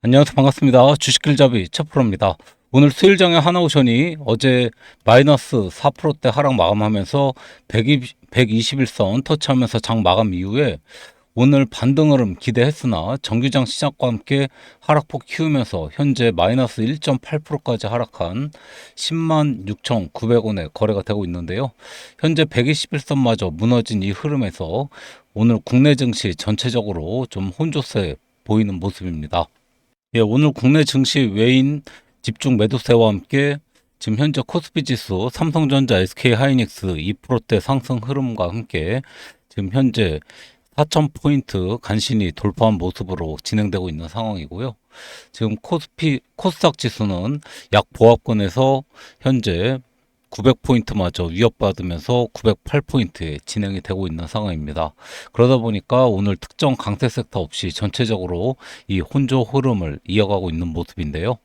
안녕하세요. 반갑습니다. 주식길잡이 첫프로입니다. 오늘 수일 장에 하나오션이 어제 마이너스 4%대 하락 마감하면서 120, 121선 터치하면서 장 마감 이후에 오늘 반등 흐름 기대했으나 정규장 시작과 함께 하락폭 키우면서 현재 마이너스 1.8%까지 하락한 10만 6,900원에 거래가 되고 있는데요. 현재 121선마저 무너진 이 흐름에서 오늘 국내 증시 전체적으로 좀 혼조세 보이는 모습입니다. 예, 오늘 국내 증시 외인 집중 매도세와 함께 지금 현재 코스피 지수, 삼성전자, SK 하이닉스 2%대 상승 흐름과 함께 지금 현재 4,000포인트 간신히 돌파한 모습으로 진행되고 있는 상황이고요. 지금 코스피, 코스닥 지수는 약 보합권에서 현재 900포인트마저 위협받으면서 908포인트에 진행이 되고 있는 상황입니다. 그러다 보니까 오늘 특정 강세 섹터 없이 전체적으로 이 혼조 흐름을 이어가고 있는 모습인데요.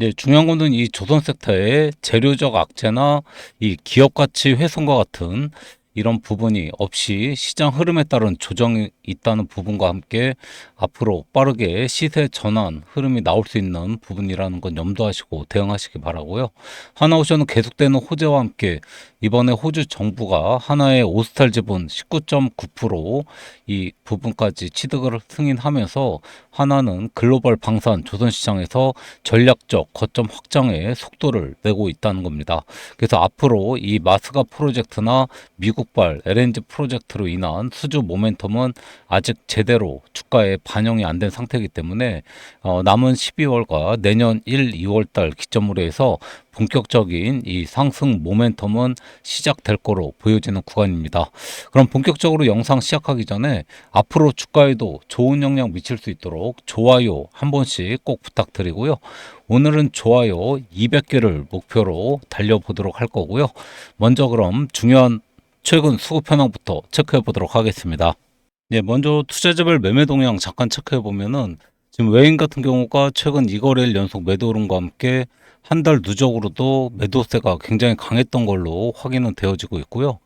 네, 중요한 거는 이 조선 섹터의 재료적 악재나 이 기업 가치 훼손과 같은 이런 부분이 없이 시장 흐름에 따른 조정이 있다는 부분과 함께 앞으로 빠르게 시세 전환 흐름이 나올 수 있는 부분이라는 건 염두하시고 대응하시기 바라고요. 하나오션은 계속되는 호재와 함께 이번에 호주 정부가 하나의 오스탈 지분 19.9%이 부분까지 취득을 승인하면서 하나는 글로벌 방산 조선 시장에서 전략적 거점 확장의 속도를 내고 있다는 겁니다. 그래서 앞으로 이 마스가 프로젝트나 미국발 LNG 프로젝트로 인한 수주 모멘텀은 아직 제대로 주가에 반영이 안 된 상태이기 때문에 어, 남은 12월과 내년 1, 2월 달 기점으로 해서 본격적인 이 상승 모멘텀은 시작될 거로 보여지는 구간입니다. 그럼 본격적으로 영상 시작하기 전에 앞으로 주가에도 좋은 영향 미칠 수 있도록 좋아요 한 번씩 꼭 부탁드리고요. 오늘은 좋아요 200개를 목표로 달려보도록 할 거고요. 먼저 그럼 중요한 최근 수급 현황부터 체크해 보도록 하겠습니다. 네, 먼저 투자자별 매매 동향 잠깐 체크해 보면은 지금 외인 같은 경우가 최근 2거래일 연속 매도 흐름과 함께 한 달 누적으로도 매도세가 굉장히 강했던 걸로 확인은 되어지고 있고요.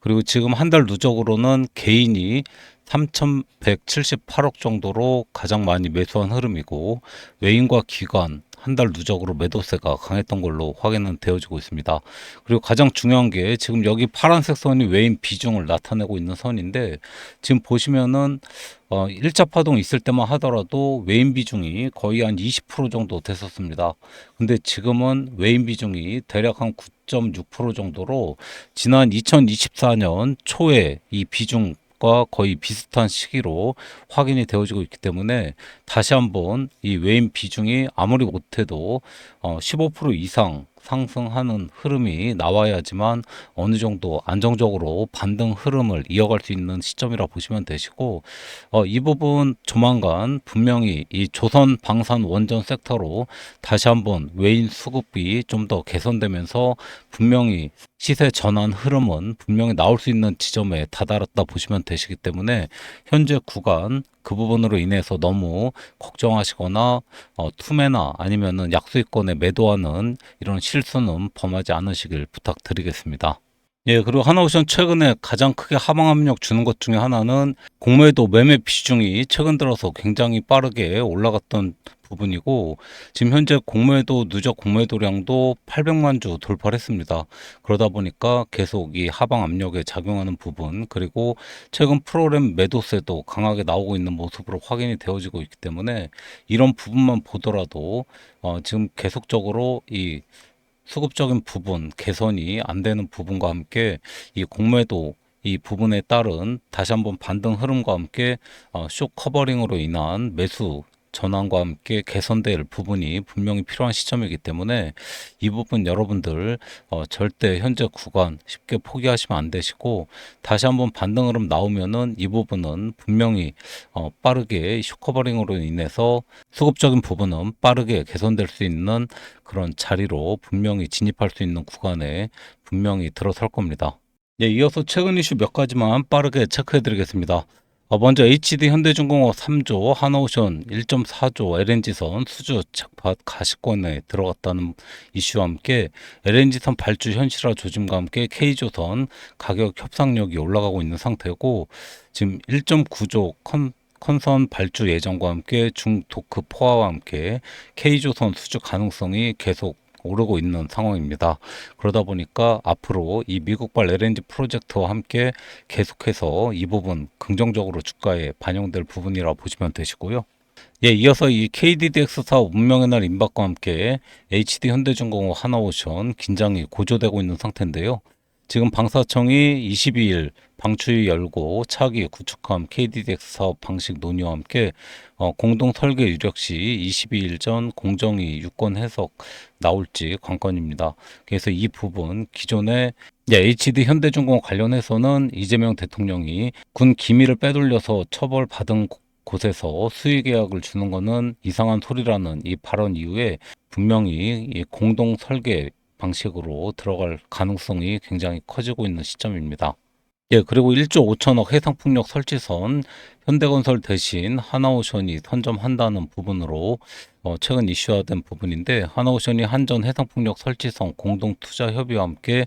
그리고 지금 한 달 누적으로는 개인이 3,178억 정도로 가장 많이 매수한 흐름이고 외인과 기관 한 달 누적으로 매도세가 강했던 걸로 확인은 되어지고 있습니다. 그리고 가장 중요한 게 지금 여기 파란색 선이 외인 비중을 나타내고 있는 선인데 지금 보시면은 어, 1차 파동 있을 때만 하더라도 외인 비중이 거의 한 20% 정도 됐었습니다. 근데 지금은 외인 비중이 대략 한 9.6% 정도로 지난 2024년 초에 이 비중 과 거의 비슷한 시기로 확인이 되어지고 있기 때문에 다시 한번 이 외인 비중이 아무리 못해도 어, 15% 이상 상승하는 흐름이 나와야지만 어느 정도 안정적으로 반등 흐름을 이어갈 수 있는 시점이라 보시면 되시고 어, 이 부분 조만간 분명히 이 조선 방산 원전 섹터로 다시 한번 외인 수급이 좀 더 개선되면서 분명히 시세 전환 흐름은 분명히 나올 수 있는 지점에 다다랐다 보시면 되시기 때문에 현재 구간 그 부분으로 인해서 너무 걱정하시거나 어, 투매나 아니면은 약수익권에 매도하는 이런 실수는 범하지 않으시길 부탁드리겠습니다. 예, 그리고 하나오션 최근에 가장 크게 하방 압력 주는 것 중에 하나는 공매도 매매 비중이 최근 들어서 굉장히 빠르게 올라갔던 부분이고 지금 현재 공매도 누적 공매도량도 800만 주 돌파를 했습니다. 그러다 보니까 계속 이 하방 압력에 작용하는 부분 그리고 최근 프로그램 매도세도 강하게 나오고 있는 모습으로 확인이 되어지고 있기 때문에 이런 부분만 보더라도 어, 지금 계속적으로 이 수급적인 부분 개선이 안 되는 부분과 함께 이 공매도 이 부분에 따른 다시 한번 반등 흐름과 함께 어, 쇼 커버링으로 인한 매수 전환과 함께 개선될 부분이 분명히 필요한 시점이기 때문에 이 부분 여러분들 어, 절대 현재 구간 쉽게 포기하시면 안 되시고 다시 한번 반등 흐름 나오면은 이 부분은 분명히 어, 빠르게 쇼커버링으로 인해서 수급적인 부분은 빠르게 개선될 수 있는 그런 자리로 분명히 진입할 수 있는 구간에 분명히 들어설 겁니다. 예, 이어서 최근 이슈 몇 가지만 빠르게 체크해 드리겠습니다. 어, 먼저 HD 현대중공업 3조, 하나오션 1.4조 LNG선 수주 착밭 가시권에 들어갔다는 이슈와 함께 LNG선 발주 현실화 조짐과 함께 K조선 가격 협상력이 올라가고 있는 상태고 지금 1.9조 컨 컨선 발주 예정과 함께 중도크 포화와 함께 K조선 수주 가능성이 계속 오르고 있는 상황입니다. 그러다 보니까 앞으로 이 미국발 LNG 프로젝트와 함께 계속해서 이 부분 긍정적으로 주가에 반영될 부분이라 보시면 되시고요. 예, 이어서 이 KDDX 사업 운명의 날 임박과 함께 HD 현대중공업 하나오션 긴장이 고조되고 있는 상태인데요. 지금 방사청이 22일 방추위 열고 차기 구축함 KDDX 사업 방식 논의와 함께 어, 공동 설계 유력 시 22일 전 공정위 유권 해석 나올지 관건입니다. 그래서 이 부분 기존에 예, HD 현대중공업 관련해서는 이재명 대통령이 군 기밀을 빼돌려서 처벌받은 곳에서 수의 계약을 주는 것은 이상한 소리라는 이 발언 이후에 분명히 이 공동 설계 방식으로 들어갈 가능성이 굉장히 커지고 있는 시점입니다. 예, 그리고 1조 5천억 해상풍력 설치선 현대건설 대신 하나오션이 선점한다는 부분으로 어, 최근 이슈화된 부분인데 하나오션이 한전 해상풍력 설치선 공동 투자 협의와 함께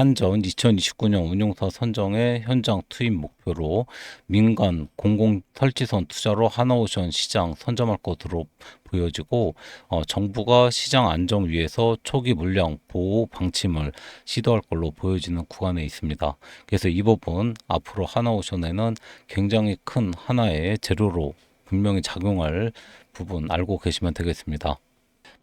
한전 2029년 운용사 선정의 현장 투입 목표로 민간 공공 설치선 투자로 하나오션 시장 선점할 것으로 보여지고 어, 정부가 시장 안정 위해서 초기 물량 보호 방침을 시도할 걸로 보여지는 구간에 있습니다. 그래서 이 부분 앞으로 하나오션에는 굉장히 큰 하나의 재료로 분명히 작용할 부분 알고 계시면 되겠습니다.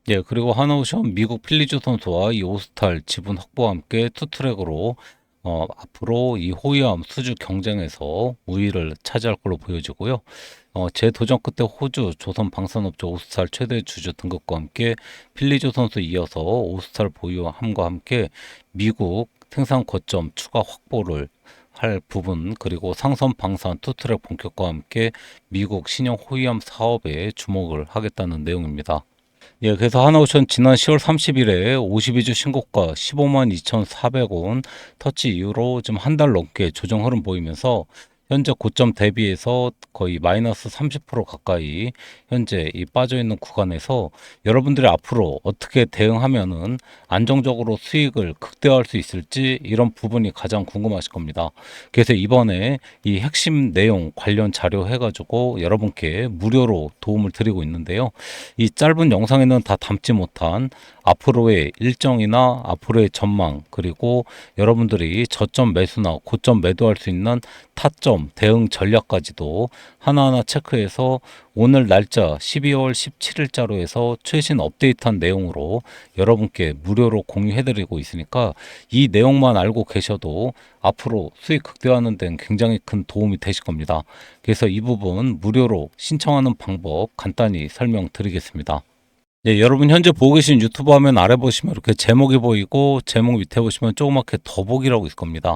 예, 그리고 하나오션 미국 필리주 선수와 이 오스탈 지분 확보와 함께 투트랙으로 어, 앞으로 이 호위함 수주 경쟁에서 우위를 차지할 걸로 보여지고요. 어, 제 도전 끝에 호주 조선 방산업체 오스탈 최대 주주 등급과 함께 필리주 선수 이어서 오스탈 보유함과 함께 미국 생산 거점 추가 확보를 할 부분 그리고 상선 방산 투트랙 본격과 함께 미국 신형 호위함 사업에 주목을 하겠다는 내용입니다. 예, 그래서 하나오션 지난 10월 30일에 52주 신고가 15만 2,400원 터치 이후로 지금 한 달 넘게 조정 흐름 보이면서 현재 고점 대비해서 거의 마이너스 30% 가까이 현재 이 빠져 있는 구간에서 여러분들이 앞으로 어떻게 대응하면은 안정적으로 수익을 극대화할 수 있을지 이런 부분이 가장 궁금하실 겁니다. 그래서 이번에 이 핵심 내용 관련 자료 해가지고 여러분께 무료로 도움을 드리고 있는데요. 이 짧은 영상에는 다 담지 못한 앞으로의 일정이나 앞으로의 전망 그리고 여러분들이 저점 매수나 고점 매도할 수 있는 타점 대응 전략까지도 하나하나 체크해서 오늘 날짜 12월 17일자로 해서 최신 업데이트한 내용으로 여러분께 무료로 공유해드리고 있으니까 이 내용만 알고 계셔도 앞으로 수익 극대화하는 데는 굉장히 큰 도움이 되실 겁니다. 그래서 이 부분 무료로 신청하는 방법 간단히 설명드리겠습니다. 예, 여러분 현재 보고 계신 유튜브 화면 아래 보시면 이렇게 제목이 보이고 제목 밑에 보시면 조그맣게 더보기라고 있을 겁니다.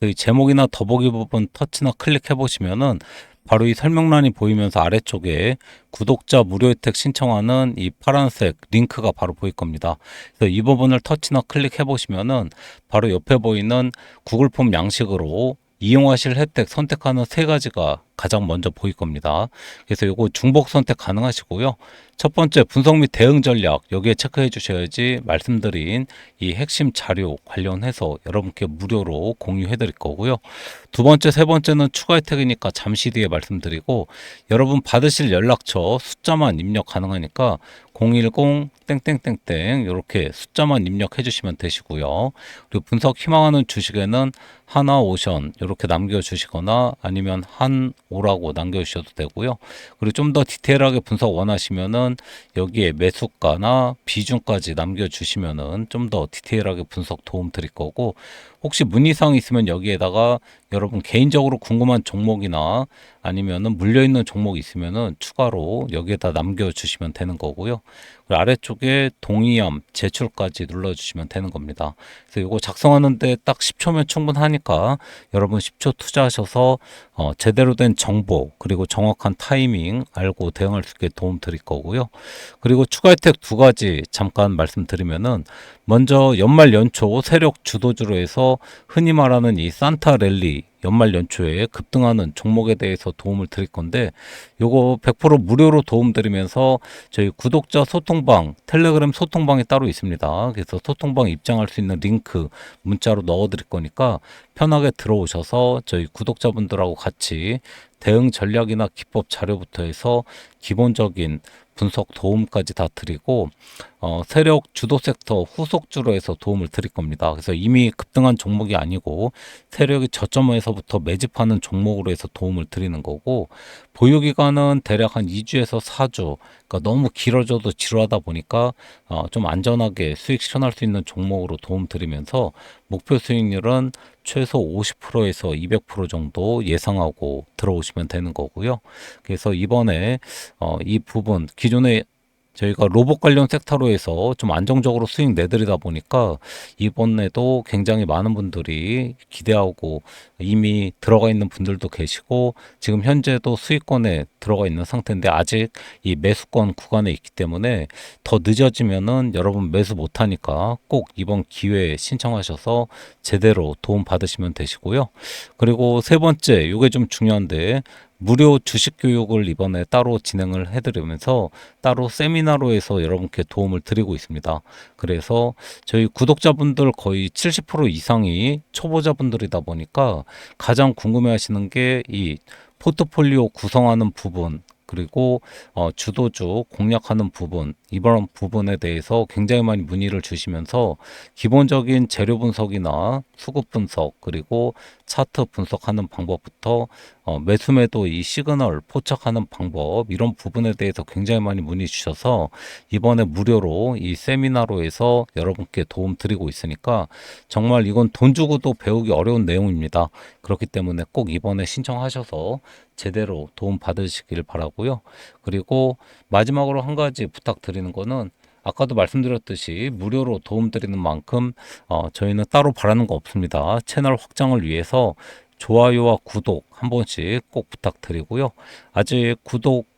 이 제목이나 더보기 부분 터치나 클릭해 보시면은 바로 이 설명란이 보이면서 아래쪽에 구독자 무료 혜택 신청하는 이 파란색 링크가 바로 보일 겁니다. 그래서 이 부분을 터치나 클릭해 보시면은 바로 옆에 보이는 구글 폼 양식으로 이용하실 혜택 선택하는 세 가지가 가장 먼저 보일 겁니다. 그래서 요거 중복 선택 가능하시고요. 첫 번째 분석 및 대응 전략 여기에 체크해 주셔야지 말씀드린 이 핵심 자료 관련해서 여러분께 무료로 공유해 드릴 거고요. 두 번째, 세 번째는 추가 혜택이니까 잠시 뒤에 말씀드리고 여러분 받으실 연락처 숫자만 입력 가능하니까 010 땡땡땡땡 이렇게 숫자만 입력해 주시면 되시고요. 그리고 분석 희망하는 주식에는 하나 오션 이렇게 남겨 주시거나 아니면 한 오라고 남겨 주셔도 되고요. 그리고 좀 더 디테일하게 분석 원하시면은 여기에 매수가나 비중까지 남겨 주시면은 좀 더 디테일하게 분석 도움 드릴 거고 혹시 문의사항 있으면 여기에다가 여러분 개인적으로 궁금한 종목이나 아니면은 물려 있는 종목 있으면은 추가로 여기에다 남겨 주시면 되는 거고요. 그리고 아래쪽에 동의함 제출까지 눌러 주시면 되는 겁니다. 그래서 이거 작성하는데 딱 10초면 충분하니까 여러분 10초 투자하셔서 어, 제대로 된 정보 그리고 정확한 타이밍 알고 대응할 수 있게 도움 드릴 거고요. 그리고 추가 혜택 두 가지 잠깐 말씀드리면은 먼저 연말 연초 세력 주도주로 해서 흔히 말하는 이 산타 랠리 연말 연초에 급등하는 종목에 대해서 도움을 드릴 건데 요거 100% 무료로 도움 드리면서 저희 구독자 소통방 텔레그램 소통방이 따로 있습니다. 그래서 소통방 입장할 수 있는 링크 문자로 넣어 드릴 거니까 편하게 들어오셔서 저희 구독자분들하고 같이 대응 전략이나 기법 자료부터 해서 기본적인 분석 도움까지 다 드리고 어, 세력 주도 섹터 후속주로 해서 도움을 드릴 겁니다. 그래서 이미 급등한 종목이 아니고 세력이 저점에서부터 매집하는 종목으로 해서 도움을 드리는 거고 보유 기간은 대략 한 2주에서 4주. 그러니까 너무 길어져도 지루하다 보니까 어, 좀 안전하게 수익 실현할 수 있는 종목으로 도움 드리면서 목표 수익률은 최소 50%에서 200% 정도 예상하고 들어오시면 되는 거고요. 그래서 이번에 어, 이 부분 기존에 저희가 로봇 관련 섹터로 해서 좀 안정적으로 수익 내드리다 보니까 이번에도 굉장히 많은 분들이 기대하고 이미 들어가 있는 분들도 계시고 지금 현재도 수익권에 들어가 있는 상태인데 아직 이 매수권 구간에 있기 때문에 더 늦어지면은 여러분 매수 못하니까 꼭 이번 기회에 신청하셔서 제대로 도움 받으시면 되시고요. 그리고 세 번째, 이게 좀 중요한데 무료 주식 교육을 이번에 따로 진행을 해드리면서 따로 세미나로 해서 여러분께 도움을 드리고 있습니다. 그래서 저희 구독자분들 거의 70% 이상이 초보자분들이다 보니까 가장 궁금해 하시는 게 이 포트폴리오 구성하는 부분, 그리고 어, 주도주 공략하는 부분 이번 부분에 대해서 굉장히 많이 문의를 주시면서 기본적인 재료 분석이나 수급 분석 그리고 차트 분석하는 방법부터 어, 매수 매도 이 시그널 포착하는 방법 이런 부분에 대해서 굉장히 많이 문의 주셔서 이번에 무료로 이 세미나로 해서 여러분께 도움 드리고 있으니까 정말 이건 돈 주고도 배우기 어려운 내용입니다. 그렇기 때문에 꼭 이번에 신청하셔서 제대로 도움 받으시길 바라고요. 그리고 마지막으로 한 가지 부탁드리는 거는 아까도 말씀드렸듯이 무료로 도움드리는 만큼 어, 저희는 따로 바라는 거 없습니다. 채널 확장을 위해서 좋아요와 구독 한 번씩 꼭 부탁드리고요. 아직 구독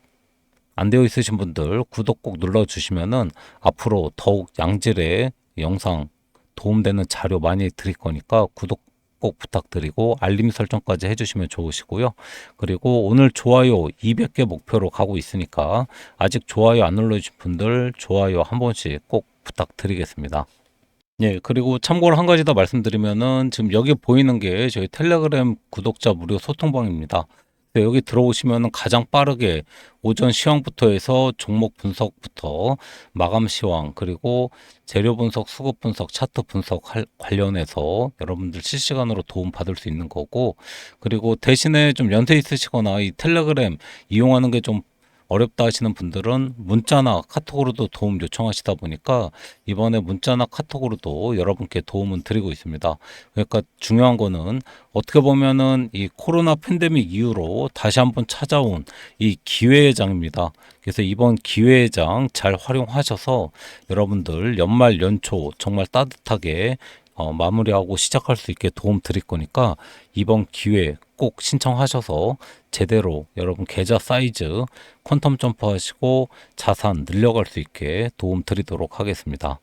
안 되어 있으신 분들 구독 꼭 눌러주시면은 앞으로 더욱 양질의 영상 도움되는 자료 많이 드릴 거니까 구독 꼭 부탁드리고 알림 설정까지 해주시면 좋으시고요. 그리고 오늘 좋아요 200개 목표로 가고 있으니까 아직 좋아요 안 눌러주신 분들 좋아요 한 번씩 꼭 부탁드리겠습니다. 예, 그리고 참고로 한 가지 더 말씀드리면은 지금 여기 보이는 게 저희 텔레그램 구독자 무료 소통방입니다. 네, 여기 들어오시면 가장 빠르게 오전 시황부터 해서 종목 분석부터 마감 시황 그리고 재료 분석, 수급 분석, 차트 분석 할- 관련해서 여러분들 실시간으로 도움 받을 수 있는 거고 그리고 대신에 좀 연세 있으시거나 이 텔레그램 이용하는 게좀 어렵다 하시는 분들은 문자나 카톡으로도 도움 요청하시다 보니까 이번에 문자나 카톡으로도 여러분께 도움은 드리고 있습니다. 그러니까 중요한 거는 어떻게 보면은 이 코로나 팬데믹 이후로 다시 한번 찾아온 이 기회의 장입니다. 그래서 이번 기회의 장 잘 활용하셔서 여러분들 연말 연초 정말 따뜻하게 어, 마무리하고 시작할 수 있게 도움 드릴 거니까 이번 기회 꼭 신청하셔서 제대로 여러분 계좌 사이즈 퀀텀 점프 하시고 자산 늘려갈 수 있게 도움 드리도록 하겠습니다.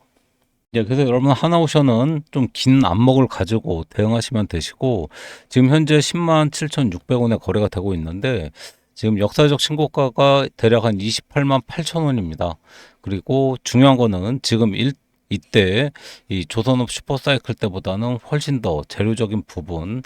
예, 그래서 여러분 하나오션은 좀 긴 안목을 가지고 대응하시면 되시고 지금 현재 10만 7,600원에 거래가 되고 있는데 지금 역사적 신고가가 대략 한 28만 8천 원입니다. 그리고 중요한 거는 지금 일, 이때 이 조선업 슈퍼사이클 때보다는 훨씬 더 재료적인 부분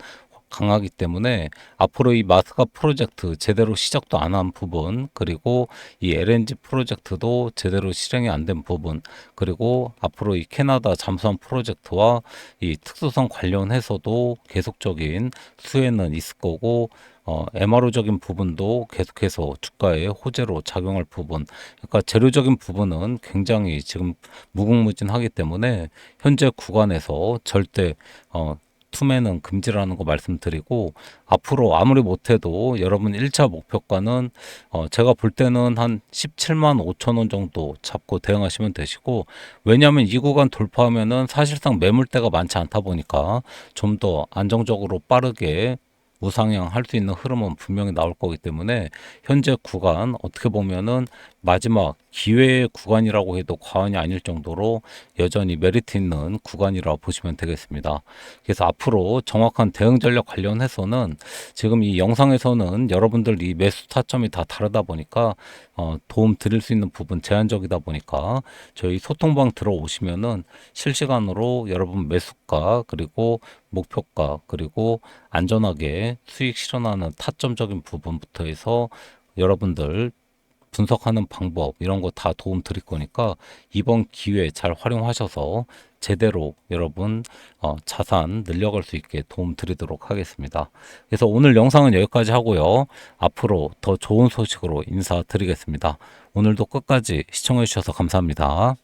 강하기 때문에 앞으로 이 마스가 프로젝트 제대로 시작도 안 한 부분 그리고 이 LNG 프로젝트도 제대로 실행이 안 된 부분 그리고 앞으로 이 캐나다 잠수함 프로젝트와 이 특수성 관련해서도 계속적인 수혜는 있을 거고 어, MRO적인 부분도 계속해서 주가에 호재로 작용할 부분 그러니까 재료적인 부분은 굉장히 지금 무궁무진하기 때문에 현재 구간에서 절대 어, 투매는 금지라는 거 말씀드리고 앞으로 아무리 못해도 여러분 1차 목표가는 어 제가 볼 때는 한 17만 5천 원 정도 잡고 대응하시면 되시고 왜냐하면 이 구간 돌파하면은 사실상 매물대가 많지 않다 보니까 좀 더 안정적으로 빠르게 우상향 할 수 있는 흐름은 분명히 나올 거기 때문에 현재 구간 어떻게 보면은 마지막 기회의 구간이라고 해도 과언이 아닐 정도로 여전히 메리트 있는 구간이라 보시면 되겠습니다. 그래서 앞으로 정확한 대응 전략 관련해서는 지금 이 영상에서는 여러분들 이 매수 타점이 다 다르다 보니까 어, 도움 드릴 수 있는 부분 제한적이다 보니까 저희 소통방 들어오시면은 실시간으로 여러분 매수가 그리고 목표가 그리고 안전하게 수익 실현하는 타점적인 부분부터 해서 여러분들 분석하는 방법 이런 거 다 도움 드릴 거니까 이번 기회 잘 활용하셔서 제대로 여러분 어, 자산 늘려갈 수 있게 도움 드리도록 하겠습니다. 그래서 오늘 영상은 여기까지 하고요. 앞으로 더 좋은 소식으로 인사드리겠습니다. 오늘도 끝까지 시청해 주셔서 감사합니다.